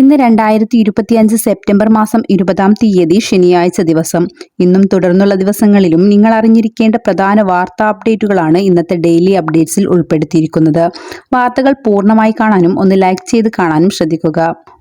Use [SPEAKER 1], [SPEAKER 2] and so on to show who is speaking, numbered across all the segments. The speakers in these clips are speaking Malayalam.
[SPEAKER 1] ഇന്ന് രണ്ടായിരത്തി ഇരുപത്തിയഞ്ച് സെപ്റ്റംബർ മാസം ഇരുപതാം തീയതി ശനിയാഴ്ച ദിവസം. ഇന്നും തുടർന്നുള്ള ദിവസങ്ങളിലും നിങ്ങൾ അറിഞ്ഞിരിക്കേണ്ട പ്രധാന വാർത്താ അപ്ഡേറ്റുകളാണ് ഇന്നത്തെ ഡെയിലി അപ്ഡേറ്റ്സിൽ ഉൾപ്പെടുത്തിയിരിക്കുന്നത്. വാർത്തകൾ പൂർണമായി കാണാനും ഒന്ന് ലൈക്ക് ചെയ്ത് കാണാനും ശ്രദ്ധിക്കുക.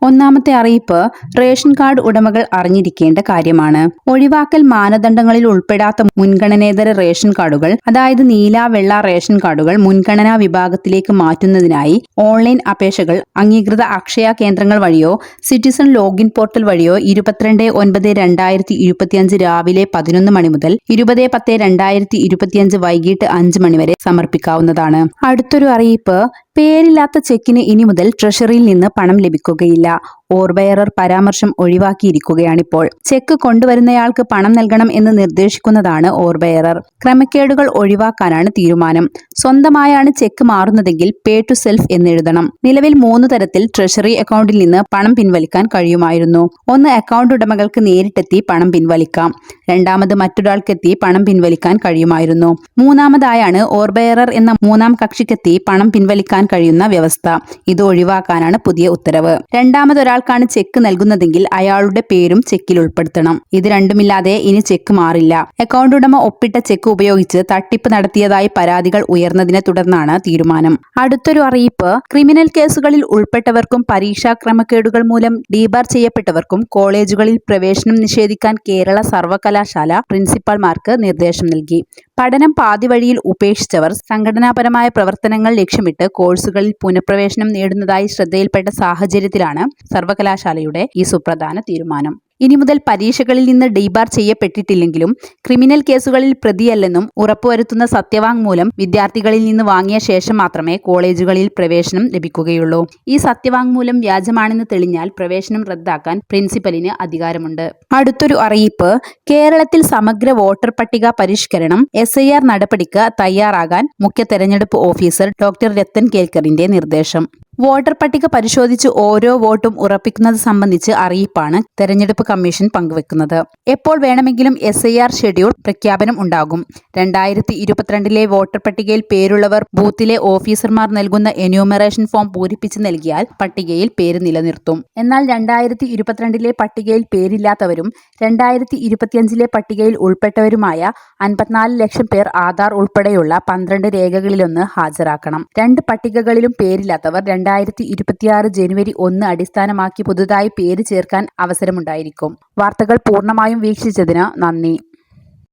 [SPEAKER 1] ഒന്നാമത്തെ അറിയിപ്പ് റേഷൻ കാർഡ് ഉടമകൾ അറിഞ്ഞിരിക്കേണ്ട കാര്യമാണ്. ഒഴിവാക്കൽ മാനദണ്ഡങ്ങളിൽ ഉൾപ്പെടാത്ത മുൻഗണനേതര റേഷൻ കാർഡുകൾ അതായത് നീല വെള്ള റേഷൻ കാർഡുകൾ മുൻഗണനാ വിഭാഗത്തിലേക്ക് മാറ്റുന്നതിനായി ഓൺലൈൻ അപേക്ഷകൾ അംഗീകൃത അക്ഷയ കേന്ദ്രങ്ങൾ വഴിയോ സിറ്റിസൺ ലോഗിൻ പോർട്ടൽ വഴിയോ ഇരുപത്തിരണ്ട് ഒൻപത് രണ്ടായിരത്തി ഇരുപത്തിയഞ്ച് രാവിലെ പതിനൊന്ന് മണി മുതൽ ഇരുപത് പത്ത് രണ്ടായിരത്തി ഇരുപത്തിയഞ്ച് വൈകിട്ട് അഞ്ച് മണി വരെ സമർപ്പിക്കാവുന്നതാണ്. അടുത്തൊരു അറിയിപ്പ് പേരില്ലാത്ത ചെക്കിന് ഇനി മുതൽ ട്രഷറിയിൽ നിന്ന് പണം ലഭിക്കുകയില്ല. ഓർബെയറർ പരാമർശം ഒഴിവാക്കിയിരിക്കുകയാണിപ്പോൾ. ചെക്ക് കൊണ്ടുവരുന്നയാൾക്ക് പണം നൽകണം എന്ന് നിർദ്ദേശിക്കുന്നതാണ് ഓർബെയറർ. ക്രമക്കേടുകൾ ഒഴിവാക്കാനാണ് തീരുമാനം. സ്വന്തമായാണ് ചെക്ക് മാറുന്നതെങ്കിൽ പേ ടു സെൽഫ് എന്നെഴുതണം നിലവിൽ മൂന്ന് തരത്തിൽ ട്രഷറി അക്കൗണ്ടിൽ നിന്ന് പണം പിൻവലിക്കാൻ കഴിയുമായിരുന്നു. ഒന്ന് അക്കൗണ്ട് ഉടമകൾക്ക് നേരിട്ടെത്തി പണം പിൻവലിക്കാം. രണ്ടാമത് മറ്റൊരാൾക്കെത്തി പണം പിൻവലിക്കാൻ കഴിയുമായിരുന്നു. മൂന്നാമതായാണ് ഓർബെയറർ എന്ന മൂന്നാം കക്ഷിക്കെത്തി പണം പിൻവലിക്കാൻ കഴിയുന്ന വ്യവസ്ഥ. ഇത് ഒഴിവാക്കാനാണ് പുതിയ ഉത്തരവ്. രണ്ടാമതൊരാൾക്കാണ് ചെക്ക് നൽകുന്നതെങ്കിൽ അയാളുടെ പേരും ചെക്കിൽ ഉൾപ്പെടുത്തണം. ഇത് രണ്ടുമില്ലാതെ ഇനി ചെക്ക് മാറില്ല. അക്കൗണ്ട് ഉടമ ഒപ്പിട്ട ചെക്ക് ഉപയോഗിച്ച് തട്ടിപ്പ് നടത്തിയതായി പരാതികൾ ഉയർന്നതിനെ തുടർന്നാണ് തീരുമാനം. അടുത്തൊരു അറിയിപ്പ്. ക്രിമിനൽ കേസുകളിൽ ഉൾപ്പെട്ടവർക്കും പരീക്ഷാ ക്രമക്കേടുകൾ മൂലം ഡീബാർ ചെയ്യപ്പെട്ടവർക്കും കോളേജുകളിൽ പ്രവേശനം നിഷേധിക്കാൻ കേരള സർവകലാശാല പ്രിൻസിപ്പാൾമാർക്ക് നിർദ്ദേശം നൽകി. പഠനം പാതിവഴിയിൽ ഉപേക്ഷിച്ചവർ സംഘടനാപരമായ പ്രവർത്തനങ്ങൾ ലക്ഷ്യമിട്ട് കോഴ്സുകളിൽ പുനഃപ്രവേശനം നേടുന്നതായി ശ്രദ്ധയിൽപ്പെട്ട സാഹചര്യത്തിലാണ് സർവകലാശാലയുടെ ഈ സുപ്രധാന തീരുമാനം. ഇനി മുതൽ പരീക്ഷകളിൽ നിന്ന് ഡീബാർ ചെയ്യപ്പെട്ടിട്ടില്ലെങ്കിലും ക്രിമിനൽ കേസുകളിൽ പ്രതിയല്ലെന്നും ഉറപ്പുവരുത്തുന്ന സത്യവാങ്മൂലം വിദ്യാർത്ഥികളിൽ നിന്ന് വാങ്ങിയ ശേഷം മാത്രമേ കോളേജുകളിൽ പ്രവേശനം ലഭിക്കുകയുള്ളൂ. ഈ സത്യവാങ്മൂലം വ്യാജമാണെന്ന് തെളിഞ്ഞാൽ പ്രവേശനം റദ്ദാക്കാൻ പ്രിൻസിപ്പലിന് അധികാരമുണ്ട്. അടുത്തൊരു അറിയിപ്പ് കേരളത്തിൽ സമഗ്ര വോട്ടർ പട്ടിക പരിഷ്കരണം എസ് ഐ ആർ നടപടിക്ക് തയ്യാറാകാൻ മുഖ്യ തെരഞ്ഞെടുപ്പ് ഓഫീസർ ഡോക്ടർ രത്തൻ കേൽക്കറിന്റെ നിർദ്ദേശം. വോട്ടർ പട്ടിക പരിശോധിച്ച് ഓരോ വോട്ടും ഉറപ്പിക്കുന്നത് സംബന്ധിച്ച് അറിയിപ്പാണ് തെരഞ്ഞെടുപ്പ് കമ്മീഷൻ പങ്കുവെക്കുന്നത്. എപ്പോൾ വേണമെങ്കിലും എസ് ഐ ആർ ഷെഡ്യൂൾ പ്രഖ്യാപനം ഉണ്ടാകും. രണ്ടായിരത്തി ഇരുപത്തിരണ്ടിലെ വോട്ടർ പട്ടികയിൽ പേരുള്ളവർ ബൂത്തിലെ ഓഫീസർമാർ നൽകുന്ന എന്യൂമറേഷൻ ഫോം പൂരിപ്പിച്ച് നൽകിയാൽ പട്ടികയിൽ പേര് നിലനിർത്തും. എന്നാൽ രണ്ടായിരത്തി ഇരുപത്തിരണ്ടിലെ പട്ടികയിൽ പേരില്ലാത്തവരും രണ്ടായിരത്തി ഇരുപത്തിയഞ്ചിലെ പട്ടികയിൽ ഉൾപ്പെട്ടവരുമായ അൻപത്തിനാല് ലക്ഷം പേർ ആധാർ ഉൾപ്പെടെയുള്ള പന്ത്രണ്ട് രേഖകളിലൊന്ന് ഹാജരാക്കണം. രണ്ട് പട്ടികകളിലും പേരില്ലാത്തവർ രണ്ടായിരത്തി ഇരുപത്തിയാറ് ജനുവരി ഒന്ന് അടിസ്ഥാനമാക്കി പുതുതായി പേര് ചേർക്കാൻ അവസരമുണ്ടായിരിക്കും. വാർത്തകൾ പൂർണമായും വീക്ഷിച്ചതിന് നന്ദി.